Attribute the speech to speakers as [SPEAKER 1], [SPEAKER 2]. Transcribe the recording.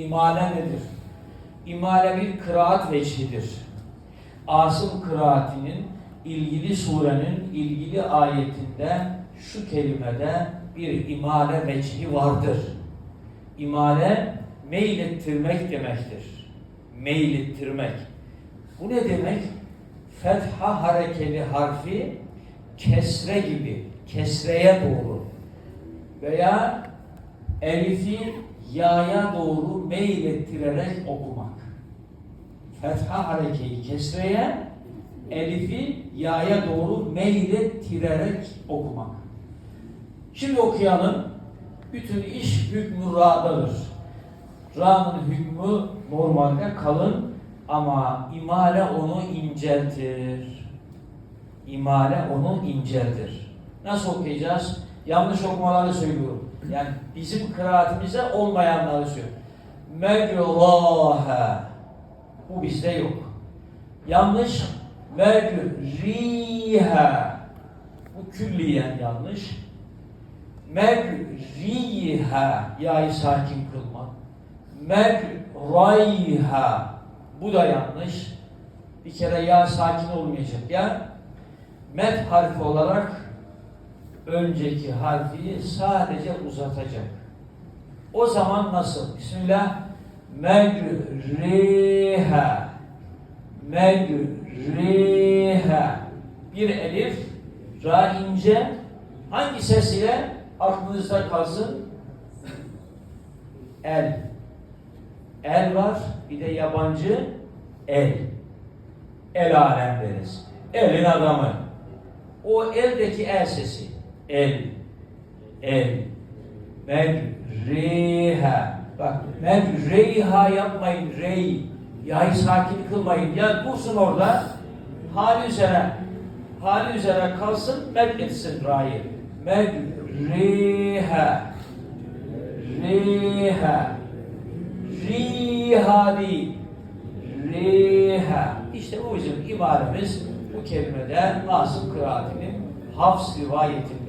[SPEAKER 1] İmale nedir? İmale bir kıraat vecihidir. Asım kıraatinin ilgili surenin ilgili ayetinde şu kelimede bir imale vecihi vardır. İmale meylettirmek demektir. Meylettirmek. Bu ne demek? Fetha harekeli harfi kesre gibi, kesreye doğru veya elifi yaya doğru meylettirerek okumak. Fetha harekeyi kesreye, elifi yaya doğru meylettirerek okumak. Şimdi okuyalım. Bütün iş hükmü ra'dadır. Ra'nın hükmü normalde kalın ama imale onu inceltir. İmale onu inceltir. Nasıl okuyacağız? Yanlış okumaları söylüyorum. Yani bizim kıraatimizde olmayanları söylüyorum. Mecraha. Bu bizde yok. Yanlış. Mecriha. Bu külliyen yanlış. Mecriha. Ya'yı sakin kılma. Mecrayha. Bu da yanlış. Bir kere ya sakin olmayacak ya. Met harfi olarak önceki harfi sadece uzatacak. O zaman nasıl? Bismillah. Mecriha. Mecriha. Bir elif, ra ince. Hangi ses ile aklınızda kalsın? El. El var, bir de yabancı el. El alem deriz. Elin adamı. O eldeki el sesi. El. El. Mecriha. Bak mecriha yapmayın. Rey. Yayı sakin kılmayın. Ya dursun orada. Hali üzere. Hali üzere kalsın. Med etsin ra'yı. Mecriha. Riha. Riha değil. Riha. İşte bu bizim ibaremiz bu kelimede Asım kıraatinin Hafs rivayetinde